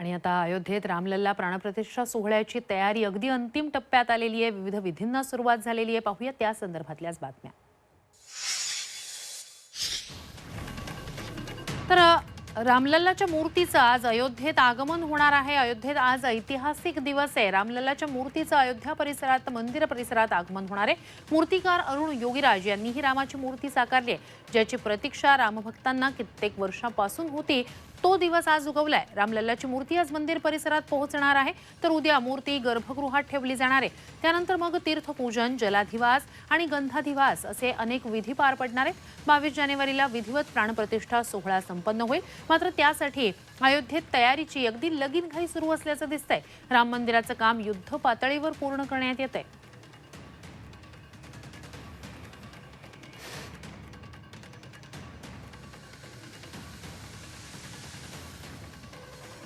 आणि आता अयोध्येत रामलल्ला प्राणप्रतिष्ठा सोहळ्याची तयारी अगदी अंतिम टप्प्यात आलेली आहे. विविध विधींना सुरुवात झालेली आहे. पाहूया त्या संदर्भातल्याच बातम्या. तर रामलल्लाच्या मूर्तीचं आज अयोध्येत आगमन होणार आहे. अयोध्येत आज ऐतिहासिक दिवस आहे. रामलल्लाच्या मूर्तीचं अयोध्या परिसरात मंदिर परिसरात आगमन होणार आहे. मूर्तिकार अरुण योगीराज यांनीही रामाची मूर्ती साकारली आहे ज्याची प्रतीक्षा रामभक्तांना कित्येक वर्षापासून होती. तो दिवस आज उगवलाय. रामलल्लाची मूर्ती आज मंदिर परिसरात पोहोचणार आहे. तर उद्या मूर्ती गर्भगृहात ठेवली जाणार आहे. त्यानंतर मग तीर्थपूजन जलाधिवास आणि गंधाधिवास असे अनेक विधी पार पडणार आहेत. बावीस जानेवारीला विधिवत प्राणप्रतिष्ठा सोहळा संपन्न होईल. मात्र त्यासाठी अयोध्येत तयारीची अगदी लगीन घाई सुरू असल्याचं दिसतंय. राम मंदिराचं काम युद्ध पातळीवर पूर्ण करण्यात येत आहे